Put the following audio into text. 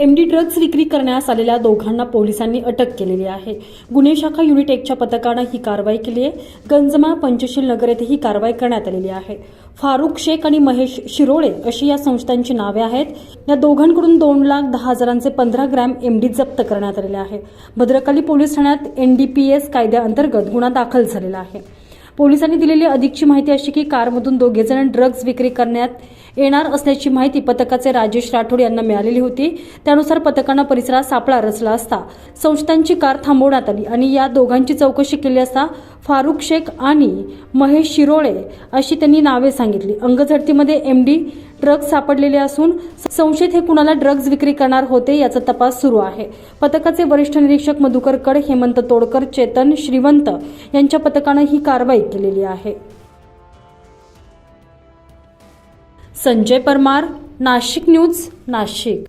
MD drugs विक्री करण्यास आलेल्या दोघांना पोलिसांनी अटक केलेली आहे. गुन्हे शाखा युनिट एकच्या पथकानं ही कारवाई केली आहे. गंजमा पंचशील नगर येथे ही कारवाई करण्यात आलेली आहे. फारुख शेख आणि महेश शिरोळे अशी या संस्थांची नावे आहेत. या दोघांकडून दोन लाख दहा हजारांचे पंधरा ग्रॅम एमडी जप्त करण्यात आलेले आहे. भद्रकाली पोलीस ठाण्यात एनडीपीएस कायद्याअंतर्गत गुन्हा दाखल झालेला आहे. पोलिसांनी दिलेली अधिकची माहिती अशी की कारमधून दोघेजण ड्रग्ज विक्री करण्यात येणार असल्याची माहिती पथकाचे राजेश राठोड यांना मिळालेली होती. त्यानुसार पथकानं परिसरात सापळा रचला असता. संस्थांची कार थांबवण्यात आली आणि या दोघांची चौकशी केली असता फारुख शेख आणि महेश शिरोळे अशी त्यांनी नावे सांगितली. अंगझडतीमध्ये एम डी ड्रग्ज सापडलेले असून संशयित हे कुणाला ड्रग्ज विक्री करणार होते याचा तपास सुरू आहे. पथकाचे वरिष्ठ निरीक्षक मधुकर कड हेमंत तोडकर चेतन श्रीवंत यांच्या पथकानं ही कारवाई केलेली आहे. संजय परमार नाशिक न्यूज नाशिक.